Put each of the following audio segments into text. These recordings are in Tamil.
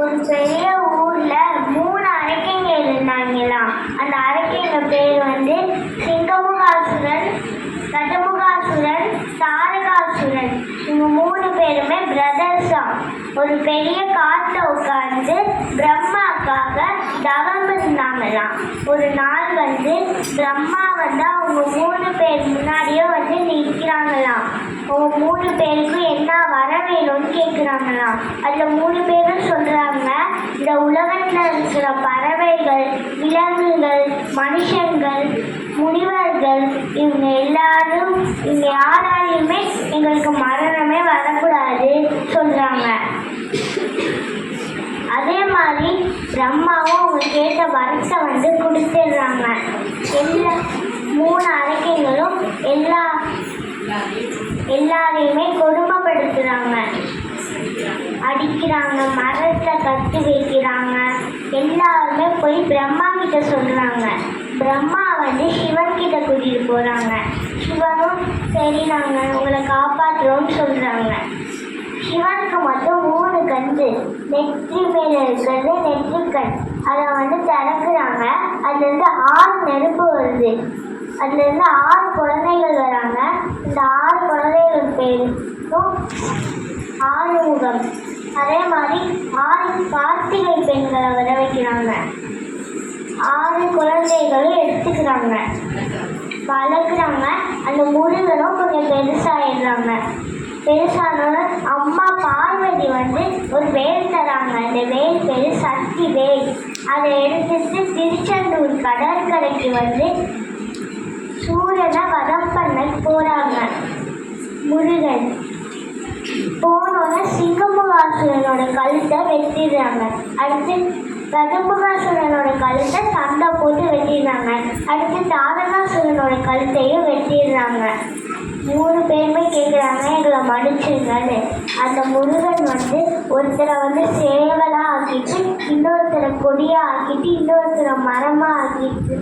ஒரு பெரிய ஊர்ல மூணு அரக்கைங்க இருந்தாங்களாம். அந்த அரக்கைங்க பேர் வந்து சிங்கமுகாசுரன் கஜமுகாசுரன் தாரகாசுரன் இவங்க மூணு பேருமே பிரதர்ஸ் தான் ஒரு பெரிய காட்டில் உட்கார்ந்து பிரம்மாக்காக தவம் இருந்தாங்களாம். ஒரு நாள் வந்து பிரம்மா வந்து அவங்க மூணு பேர் முன்னாடியே வந்து நிற்கிறாங்களாம். அவங்க மூணு பேருக்கும் என்ன வர வேணும்னு கேட்குறாங்களாம் அதில் மூணு பேரும் சொல்கிறாங்க இந்த உலகத்தில் இருக்கிற பறவைகள் விலங்குகள் மனுஷங்கள் முனிவர்கள் இவங்க எல்லாரும் இவங்க யாராலையுமே எங்களுக்கு மரணமே வரக்கூடாது சொல்கிறாங்க அதே மாதிரி பிரம்மாவும் அவங்க கேட்ட வரத்தை வந்து கொடுத்துடுறாங்க. எல்லா மூணு அரைக்கைகளும் எல்லா எல்லாரையுமே கொடுமைப்படுத்துகிறாங்க அடிக்கிறாங்க மரத்தை கட்டி வைக்கிறாங்க. எல்லாருமே போய் பிரம்மா கிட்ட சொல்கிறாங்க பிரம்மா வந்து சிவன் கிட்ட கூட்டிகிட்டு போகிறாங்க சிவனும் சரி நாங்கள் உங்களை காப்பாற்றுறோம்னு சொல்கிறாங்க சிவனுக்கு மட்டும் மூணு கண்டு நெற்றி மேல இருக்கிறது நெற்றிக்கண் அதை வந்து திறக்குறாங்க. அதுலேருந்து ஆறு நெருப்பு வருது. அதுலேருந்து ஆறு குழந்தைகள் வராங்க. இந்த ஆறு குழந்தைகள் பேருக்கும் ஆறுமுகம். அதே மாதிரி ஆறு கார்த்திகை பெண்களை வர வைக்கிறாங்க. ஆறு குழந்தைகளும் எடுத்துக்கிறாங்க. வளர்க்குறாங்க. அந்த முருகனும் கொஞ்சம் பெருசாகிடுறாங்க பெருசானோட அம்மா பார்வதி வந்து ஒரு வேல் தராங்க. அந்த வேல் பேர் சக்தி வேல். அதை எடுத்துட்டு திருச்செந்தூர் கடற்கரைக்கு வந்து சூரியனை வதம் பண்ண போகிறாங்க முருகன். போனோன்னே சிங்கமுகாசுரனோட கழுத்தை வெட்டிடுறாங்க. அடுத்து கஜமுகாசுரனோட கழுத்தை சண்டை போட்டு வெட்டிடுறாங்க. அடுத்து தாரகாசுரனோட கழுத்தையும் வெட்டிடுறாங்க. மூணு பேருமே கேட்குறாங்க எங்களை மன்னிச்சிருங்கன்னு. அந்த முருகன் வந்து ஒருத்தரை வந்து சேவலாக ஆக்கிட்டு இன்னொருத்தரை கொடியாக ஆக்கிட்டு இன்னொருத்தரை மரமாக ஆக்கிட்டு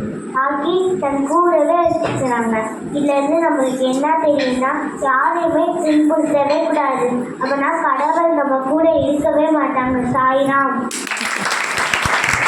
ஆக்கி தன் கூடவே வச்சுக்கிறாங்க. இதுலேருந்து நம்மளுக்கு என்ன தெரியும்னா யாரையுமே துன்புறுத்தவே கூடாது. அப்படின்னா கடவுள் நம்ம கூட இருக்கவே மாட்டாங்க. சாய்ராம்.